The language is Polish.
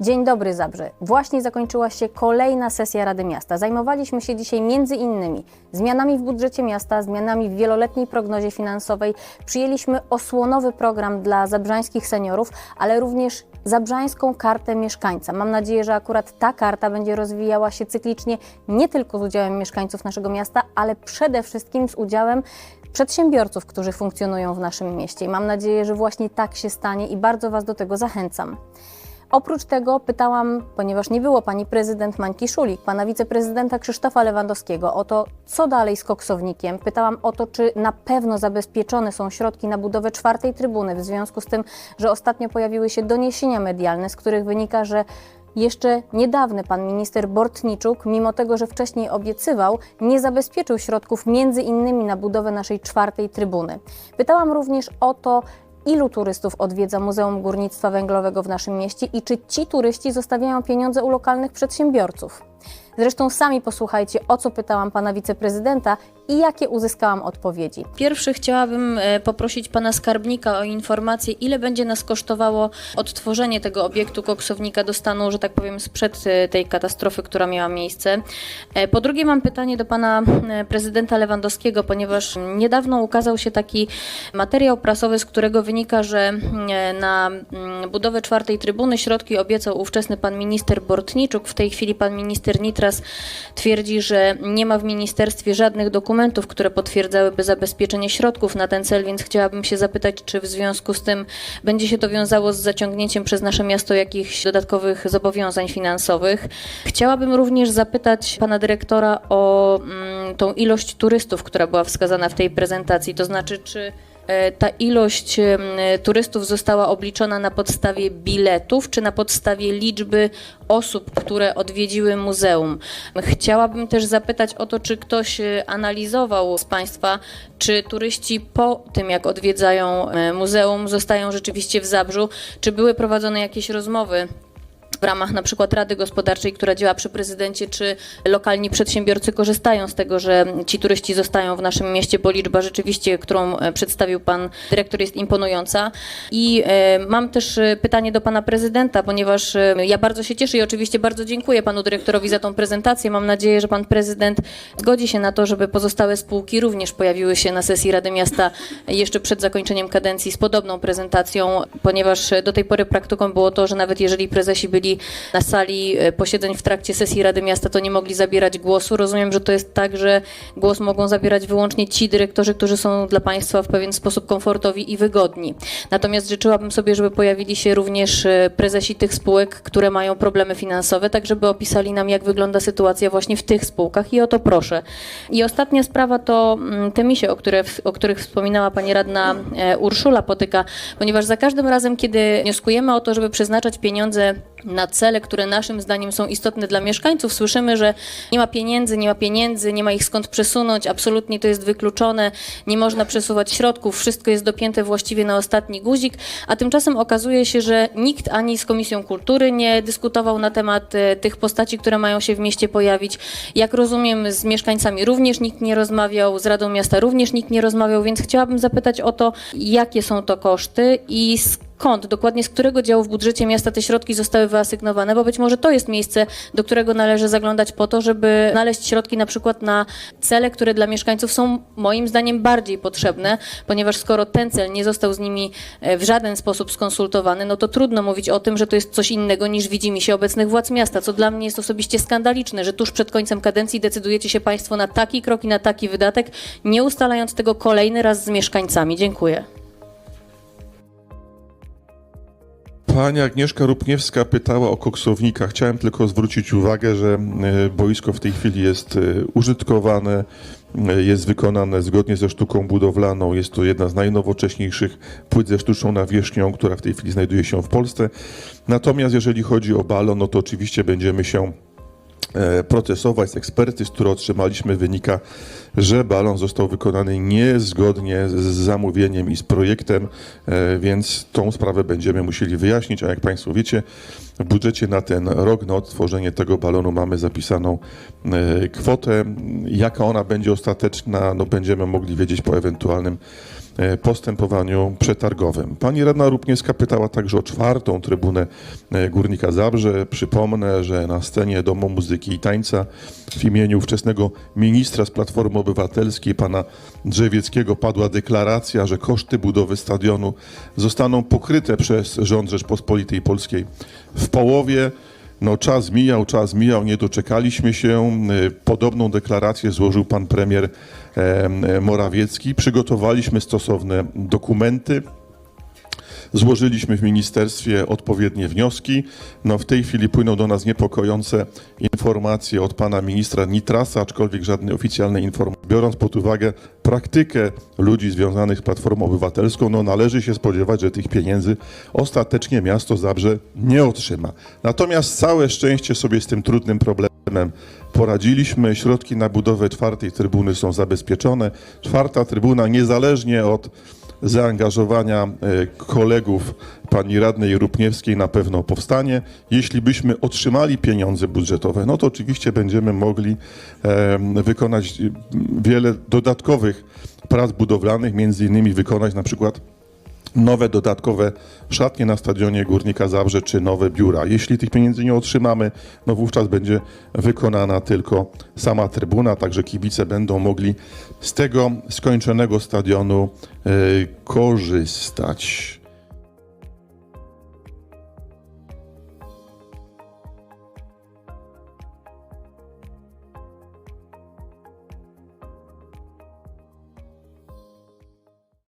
Dzień dobry Zabrze. Właśnie zakończyła się kolejna sesja Rady Miasta. Zajmowaliśmy się dzisiaj między innymi zmianami w budżecie miasta, zmianami w wieloletniej prognozie finansowej. Przyjęliśmy osłonowy program dla zabrzańskich seniorów, ale również zabrzańską kartę mieszkańca. Mam nadzieję, że akurat ta karta będzie rozwijała się cyklicznie nie tylko z udziałem mieszkańców naszego miasta, ale przede wszystkim z udziałem przedsiębiorców, którzy funkcjonują w naszym mieście. I mam nadzieję, że właśnie tak się stanie i bardzo Was do tego zachęcam. Oprócz tego pytałam, ponieważ nie było pani prezydent Mańki Szulik, pana wiceprezydenta Krzysztofa Lewandowskiego o to, co dalej z koksownikiem. Pytałam o to, czy na pewno zabezpieczone są środki na budowę czwartej trybuny, w związku z tym, że ostatnio pojawiły się doniesienia medialne, z których wynika, że jeszcze niedawny pan minister Bortniczuk, mimo tego, że wcześniej obiecywał, nie zabezpieczył środków między innymi na budowę naszej czwartej trybuny. Pytałam również o to, ilu turystów odwiedza Muzeum Górnictwa Węglowego w naszym mieście i czy ci turyści zostawiają pieniądze u lokalnych przedsiębiorców. Zresztą sami posłuchajcie, o co pytałam pana wiceprezydenta i jakie uzyskałam odpowiedzi. Pierwszy chciałabym e, poprosić pana skarbnika o informację, ile będzie nas kosztowało odtworzenie tego obiektu koksownika do stanu, że tak powiem, sprzed e, tej katastrofy, która miała miejsce. E, Po drugie, mam pytanie do pana prezydenta Lewandowskiego, ponieważ niedawno ukazał się taki materiał prasowy, z którego wynika, że na budowę czwartej trybuny środki obiecał ówczesny pan minister Bortniczuk. W tej chwili pan minister Nitras twierdzi, że nie ma w ministerstwie żadnych dokumentów, które potwierdzałyby zabezpieczenie środków na ten cel, więc chciałabym się zapytać, czy w związku z tym będzie się to wiązało z zaciągnięciem przez nasze miasto jakichś dodatkowych zobowiązań finansowych. Chciałabym również zapytać pana dyrektora o mm, tą ilość turystów, która była wskazana w tej prezentacji, to znaczy, czy ta ilość turystów została obliczona na podstawie biletów, czy na podstawie liczby osób, które odwiedziły muzeum. Chciałabym też zapytać o to, czy ktoś e, analizował z Państwa, czy turyści po tym, jak odwiedzają e, muzeum, zostają rzeczywiście w Zabrzu, czy były prowadzone jakieś rozmowy w ramach na przykład Rady Gospodarczej, która działa przy prezydencie, czy lokalni przedsiębiorcy korzystają z tego, że ci turyści zostają w naszym mieście, bo liczba rzeczywiście, którą e, przedstawił pan dyrektor jest imponująca. I e, mam też e, pytanie do pana prezydenta, ponieważ ja bardzo się cieszę i oczywiście bardzo dziękuję panu dyrektorowi za tą prezentację. Mam nadzieję, że pan prezydent zgodzi się na to, żeby pozostałe spółki również pojawiły się na sesji Rady Miasta jeszcze przed zakończeniem kadencji z podobną prezentacją, ponieważ do tej pory praktyką było to, że nawet jeżeli prezesi byli na sali e, posiedzeń w trakcie sesji Rady Miasta, to nie mogli zabierać głosu. Rozumiem, że to jest tak, że głos mogą zabierać wyłącznie ci dyrektorzy, którzy są dla Państwa w pewien sposób komfortowi i wygodni. Natomiast życzyłabym sobie, żeby pojawili się również e, prezesi tych spółek, które mają problemy finansowe, tak żeby opisali nam, jak wygląda sytuacja właśnie w tych spółkach i o to proszę. I ostatnia sprawa to mm, te misie, o, które, o których wspominała Pani Radna e, Urszula Potyka, ponieważ za każdym razem, kiedy wnioskujemy o to, żeby przeznaczać pieniądze na cele, które naszym zdaniem są istotne dla mieszkańców, słyszymy, że nie ma pieniędzy, nie ma pieniędzy, nie ma ich skąd przesunąć, absolutnie to jest wykluczone, nie można przesuwać środków, wszystko jest dopięte właściwie na ostatni guzik, a tymczasem okazuje się, że nikt ani z Komisją Kultury nie dyskutował na temat e, tych postaci, które mają się w mieście pojawić. Jak rozumiem, z mieszkańcami również nikt nie rozmawiał, z Radą Miasta również nikt nie rozmawiał, więc chciałabym zapytać o to, jakie są to koszty i skąd, dokładnie z którego działu w budżecie miasta te środki zostały wyasygnowane, bo być może to jest miejsce, do którego należy zaglądać po to, żeby znaleźć środki na przykład na cele, które dla mieszkańców są moim zdaniem bardziej potrzebne, ponieważ skoro ten cel nie został z nimi e, w żaden sposób skonsultowany, no to trudno mówić o tym, że to jest coś innego niż widzi mi się obecnych władz miasta, co dla mnie jest osobiście skandaliczne, że tuż przed końcem kadencji decydujecie się Państwo na taki krok i na taki wydatek, nie ustalając tego kolejny raz z mieszkańcami. Dziękuję. Pani Agnieszka Rupniewska pytała o koksownika. Chciałem tylko zwrócić uwagę, że e, boisko w tej chwili jest e, użytkowane, e, jest wykonane zgodnie ze sztuką budowlaną. Jest to jedna z najnowocześniejszych płyt ze sztuczną nawierzchnią, która w tej chwili znajduje się w Polsce. Natomiast jeżeli chodzi o balon, no to oczywiście będziemy się e, procesować z ekspertyz, które otrzymaliśmy, wynika, że balon został wykonany niezgodnie z zamówieniem i z projektem, e, więc tą sprawę będziemy musieli wyjaśnić, a jak Państwo wiecie, w budżecie na ten rok, na odtworzenie tego balonu mamy zapisaną e, kwotę. Jaka ona będzie ostateczna, no będziemy mogli wiedzieć po ewentualnym postępowaniu przetargowym. Pani radna Rupniewska pytała także o czwartą trybunę e, Górnika Zabrze. Przypomnę, że na scenie Domu Muzyki i Tańca w imieniu ówczesnego ministra z Platformy Obywatelskiej, pana Drzewieckiego, padła deklaracja, że koszty budowy stadionu zostaną pokryte przez rząd Rzeczpospolitej Polskiej w połowie. No, czas mijał, czas mijał, nie doczekaliśmy się. Y, Podobną deklarację złożył pan premier em, e, Morawiecki. Przygotowaliśmy stosowne dokumenty. Złożyliśmy w ministerstwie odpowiednie wnioski. No, w tej chwili płyną do nas niepokojące informacje od pana ministra Nitrasa, aczkolwiek żadnej oficjalnej informacji. Biorąc pod uwagę praktykę ludzi związanych z Platformą Obywatelską, no, należy się spodziewać, że tych pieniędzy ostatecznie miasto Zabrze nie otrzyma. Natomiast całe szczęście sobie z tym trudnym problemem poradziliśmy. Środki na budowę czwartej trybuny są zabezpieczone. Czwarta trybuna, niezależnie od zaangażowania e, kolegów pani radnej Rupniewskiej na pewno powstanie. Jeśli byśmy otrzymali pieniądze budżetowe, no to oczywiście będziemy mogli wykonać wiele dodatkowych prac budowlanych, między innymi wykonać na przykład nowe dodatkowe szatnie na stadionie Górnika Zabrze czy nowe biura. Jeśli tych pieniędzy nie otrzymamy, no wówczas będzie wykonana tylko sama trybuna, także kibice będą mogli z tego skończonego stadionu e, korzystać.